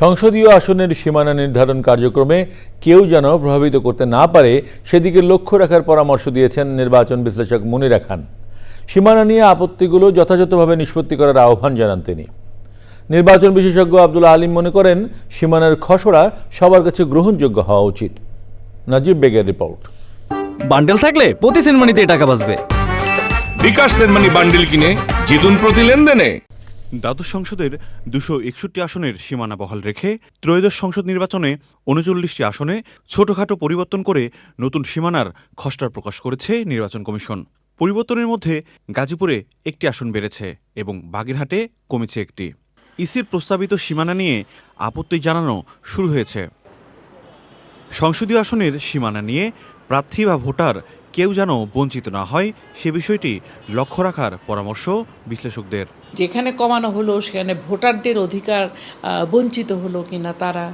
সংসদীয় আসনের সীমানা নির্ধারণ কার্যক্রমে কেউ যেন প্রভাবিত করতে না পারে সেদিকে লক্ষ্য রাখার পরামর্শ দিয়েছেন নির্বাচন বিশ্লেষক মনিরা খান। সীমানা নিয়ে আপত্তিগুলো যথাযথভাবে নিষ্পত্তি করার আহ্বান জানান তিনি। নির্বাচন বিশেষজ্ঞ আব্দুল আলিম মনে করেন সীমানার খসড়া সবার কাছে গ্রহণযোগ্য হওয়া উচিত। নাজিব বেগের রিপোর্ট। বান্ডেল থাকলে প্রতি সেনমানিতে টাকা বাঁচবে। বিকাশ সেনমানি বান্ডিল কিনে জিতুন প্রতি লেনদেনে। দ্বাদশ সংসদের দুশো একষট্টি আসনের সীমানা বহাল রেখে ত্রয়োদশ সংসদ নির্বাচনে উনচল্লিশটি আসনে ছোটখাটো পরিবর্তন করে নতুন সীমানার খসড়া প্রকাশ করেছে নির্বাচন কমিশন। পরিবর্তনের মধ্যে গাজীপুরে একটি আসন বেড়েছে এবং বাগেরহাটে কমেছে একটি। ইসির প্রস্তাবিত সীমানা নিয়ে আপত্তি জানানো শুরু হয়েছে। সংসদীয় আসনের সীমানা নিয়ে প্রার্থী বা ভোটার কেউ যেন বঞ্চিত না হয়, সে বিষয়টি লক্ষ্য রাখার পরামর্শ বিশ্লেষকদের। যেখানে কমানো হলো, সেখানে ভোটারদের অধিকার বঞ্চিত হলো কিনা তারা।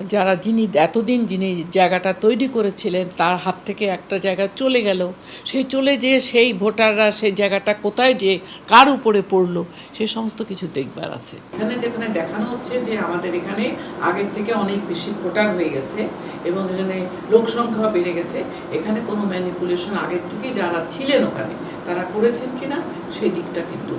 যারা যিনি এতদিন যিনি জায়গাটা তৈরি করেছিলেন, তার হাত থেকে একটা জায়গা চলে গেল। সেই চলে যেয়ে সেই ভোটাররা সেই জায়গাটা কোথায় যে কার উপরে পড়ল, সে সমস্ত কিছু দেখবার আছে। এখানে যেখানে দেখানো হচ্ছে যে আমাদের এখানে আগের থেকে অনেক বেশি ভোটার হয়ে গেছে এবং এখানে লোক সংখ্যা বেড়ে গেছে। এখানে কোনো ম্যানিপুলেশন আগের থেকে যারা ছিলেন ওখানে তারা করেছেন কিনা সেই দিকটা কিন্তু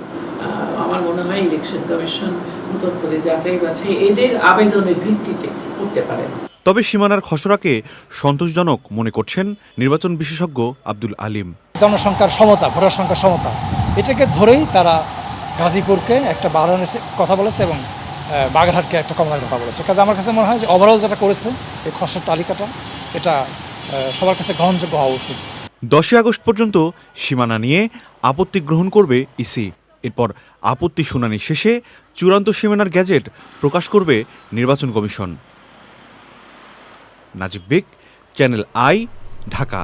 আমার মনে হয় ইলেকশন কমিশন নতুন করে যাচাই বাছাই এদের আবেদনের ভিত্তিতে করতে পারেন। তবে সীমানার খসড়াকে সন্তোষজনক মনে করছেন নির্বাচন বিশেষজ্ঞ আব্দুল আলিম। জনসংখ্যার সমতা ভোটার সংখ্যার সমতা এটাকে ধরেই তারা গাজীপুরকে একটা বাড়ানোর কথা বলেছে এবং বাগেরহাটকে একটা কমানোর কথা বলেছে। কাজে আমার কাছে মনে হয় যে ওভারঅল যেটা করেছে এই খসড়ার তালিকাটা এটা সবার কাছে গ্রহণযোগ্য হওয়া উচিত। দশই আগস্ট পর্যন্ত সীমানা নিয়ে আপত্তি গ্রহণ করবে ইসি। এরপর আপত্তি শুনানি শেষে চূড়ান্ত সীমানার গ্যাজেট প্রকাশ করবে নির্বাচন commission. Najib Beg, channel I, Dhaka.